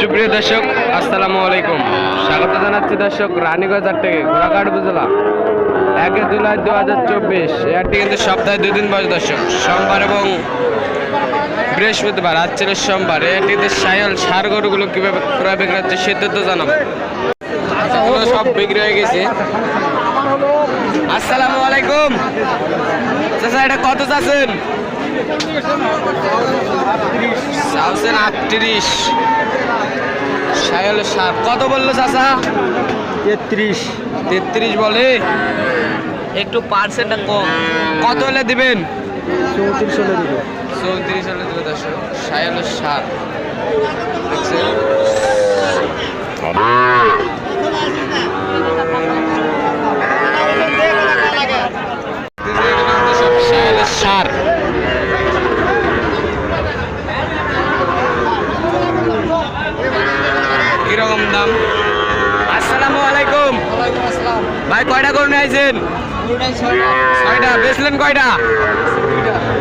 সুপ্রিয় দর্শক, আসসালামু আলাইকুম। স্বাগত জানাচ্ছি দর্শক, রানীগঞ্জ থেকে, ঘোড়াঘাট উপজেলা। একে জুলাই দু হাজার চব্বিশ হাটটি কিন্তু সপ্তাহে দুদিন বসে দর্শক। সোমবার এবং বৃহস্পতিবার, আজ ছিল সোমবার। এই হাটটিতে সায়ল সার গরুগুলো কীভাবে ক্রয় বিক্রয় হচ্ছে সিদ্ধান্ত জানাব। সব বিক্রি হয়ে গেছে। আসসালামু আলাইকুম। এটা কত চাচ্ছেন? আটত্রিশ। সায়ল সার। কত বলল চাচা? তেত্রিশ। তেত্রিশ বলে? একটু পার্সেন্টটা কম। কত হলে দিবেন? চৌত্রিশ হলে দেবো। চৌত্রিশ হলে দেবে দর্শক। সায়ল সার। দেখছেন সব সায়লের সার কীরকম দাম? আসসালামু আলাইকুম। ভাই কয়টা করে নিয়েছেন ছয়টা। বেচলেন কয়টা?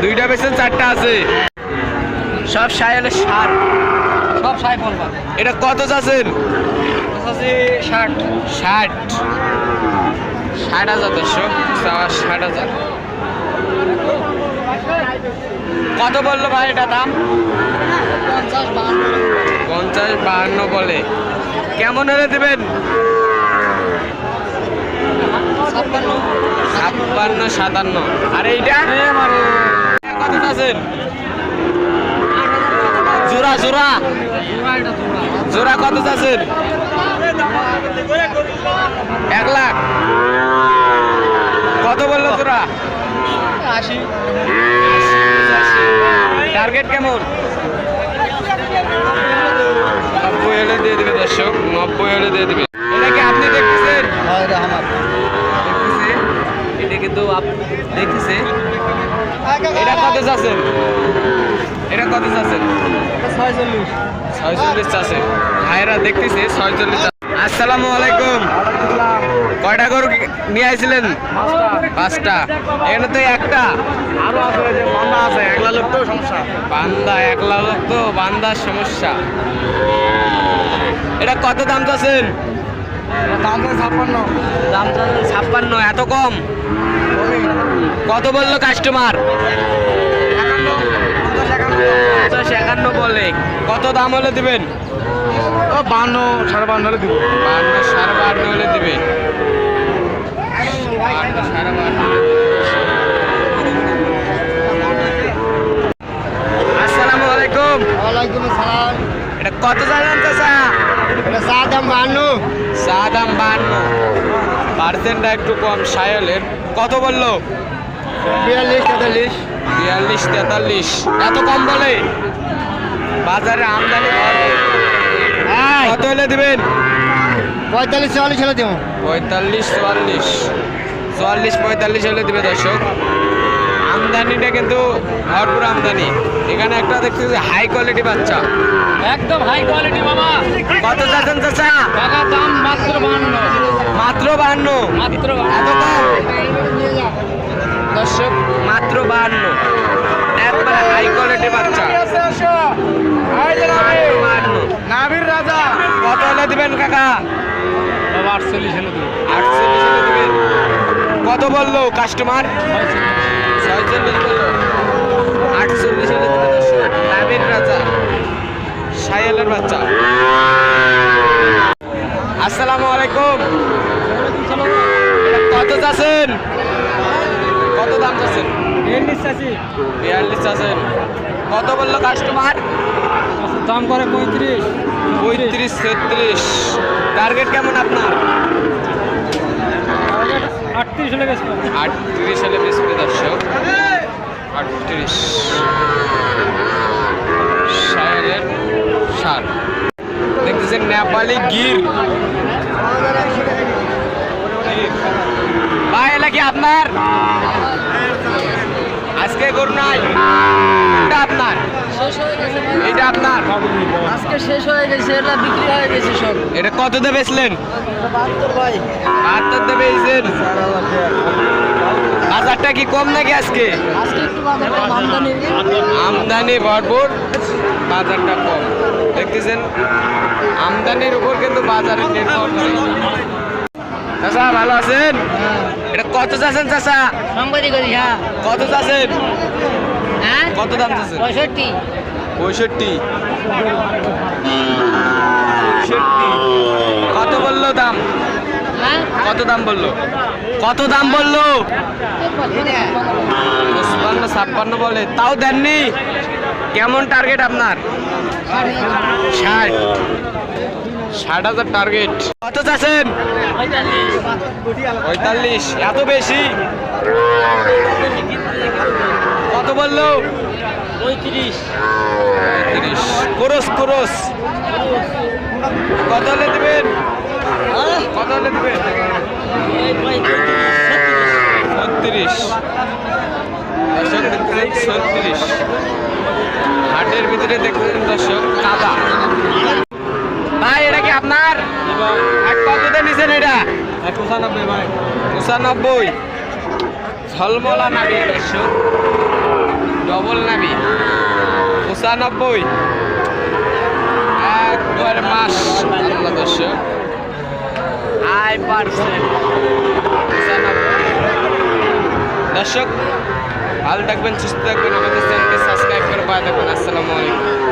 দুইটা। বেচলেন চারটা আছে। সব সায়ালের সার সব সাই বলবা এটা কত চাচ্ছেন? ষাট। ষাট। ষাট হাজার দশ ষাট হাজার। কত বলল ভাই এটা দাম? পঞ্চাশ বাহান্ন পঞ্চাশ বাহান্ন বলে। কেমন হলে দেবেন? ছাপ্পান্ন। সাতান্ন। আর এইটা? কত আছেন জোড়া জোড়া। জোড়া কত আছেন এক লাখ। কত বলল জোড়া? আশি। টার্গেট কেমন? নব্বই হলে দিয়ে দিবে দর্শক নব্বই হলে দিয়ে দিবে। এটা কি আপনি দেখতেছেন? এটা কিন্তু দেখতেছে এটা কত চাচ্ছেন? এটা কত চাচ্ছেন? ছয়চল্লিশ। ছয়চল্লিশ চাষে ভাইরা দেখতেছে ছয়চল্লিশ আসসালামু আলাইকুম। কয়টা গরু নিয়ে আসছিলেন পাঁচটা। এখানে তো একটা। আরও আছে মামা আছে। সমস্যা? বান্দা একলা লোক তো বান্দার সমস্যা। এটা কত দাম চাচ্ছেন? দাম ছাপ্পান্ন। দাম ছাপ্পান্ন এত কম? কত বলল কাস্টমার পঞ্চাশ একান্ন। বলে। কত দাম হলে দিবেন? ও বান্ন সাড়ে বান্ন হলে দিব। বান্ন সাড়ে বান্ন হলে দিবে বান্ন সাড়ে বান্ন হলে দিবে। আসসালামু আলাইকুম ওয়ালাইকুম আসসালাম এটা কত জানেন চাচা এটা চা দাম বান্ন চা দাম বান্ন পার্সেন্টটা একটু কম সায়লের। কত বলল? বিয়াল্লিশ তেতাল্লিশ। বিয়াল্লিশ তেতাল্লিশ। এত কম বলে? বাজারে আমদানি। কত হলে দিবেন? পঁয়তাল্লিশ চুয়াল্লিশ হলে দেবো। পঁয়তাল্লিশ চুয়াল্লিশ। চুয়াল্লিশ পঁয়তাল্লিশ হলে দেবে দর্শক। আমদানিটা কিন্তু ভরপুর আমদানি। এখানে একটা দেখতেছি হাই কোয়ালিটি বাচ্চা। একদম হাই কোয়ালিটি মামা। কত চাচ্ছেন চাচা? টাকা দাম মাত্র বান্ন মাত্র বাহান্ন? মাত্র এত কম দর্শক মাত্র বাহান্ন। একবারে হাই কোয়ালিটি বাচ্চা। মাত্র বাহান্ন। নাবির রাজা। কত হলে দিবেন কাকা? বাবা আটচল্লিশ হলে আটচল্লিশ হলে দিবেন। কত বলল কাস্টমার আটচল্লিশ রাজা সাইলের বাচ্চা। আসসালামু আলাইকুম। কত চাচ্ছেন? কত দাম চাচ্ছেন? বিয়াল্লিশ চাষি বিয়াল্লিশ চাচ্ছেন। কত বলল কাস্টমার দাম করে পঁয়ত্রিশ। পঁয়ত্রিশ ছত্রিশ। টার্গেট কেমন আপনার? আটত্রিশ হলে গেছে আটত্রিশ সালে করে দর্শক। আটত্রিশ। সায়ালের সার। দেখতেছেন নেপালি গির। ভাই এলা কি আপনার? আজকে গরু নাই। এটা আপনার? শেষ হয়ে গেছে এটা আপনার? আজকে শেষ হয়ে গেছে এটা বিক্রি হয়ে গেছে সব। এটা কত দিয়ে বেচলেন? বাহাত্তর ভাই। বাহাত্তর দিয়ে বাজারটা কি কম নাকি আজকে? আমদানি। ভরপুর বাজারটা কম। দেখতেছেন আমদানির উপর কিন্তু বাজারে নির্ভর করে। চাচা ভালো আছেন? এটা কত চাচ্ছেন চাচা? সাংবাদিক করি হ্যাঁ কত চাচ্ছেন? হ্যাঁ? কত দাম চাচ্ছেন? পঁয়ষট্টি। পঁয়ষট্টি। কত বলল দাম? হ্যাঁ? কত দাম বলল? কত দাম বলল? পঁচপান্ন ছাপ্পান্ন বলে। তাও দেননি? কেমন টার্গেট আপনার? ষাট। ষাট হাজার টার্গেট কত চাচ্ছেন? পঁয়তাল্লিশ এত বেশি? কত বলল? পঁয়ত্রিশ। পঁয়ত্রিশ ক্রোস ক্রোস। কত হলে দেবেন? কত হলে দেবেন? ছত্রিশ। ছত্রিশ। হাটের ভিতরে দেখতেছেন দর্শক কাদা। আপনার এক কততে নিছেন এটা। পঁচানব্বই ভাই। পঁচানব্বই। ঝলমলা নাবি দর্শক ডবল নাবি। পঁচানব্বই। একবার মাস আল্লাহ দর্শক আই পার্সেন্ট দর্শক ভালো থাকবেন সুস্থ থাকবেন। আমাদের চ্যানেলকে সাবস্ক্রাইব করে পাওয়া থাকবেন আসসালামু আলাইকুম।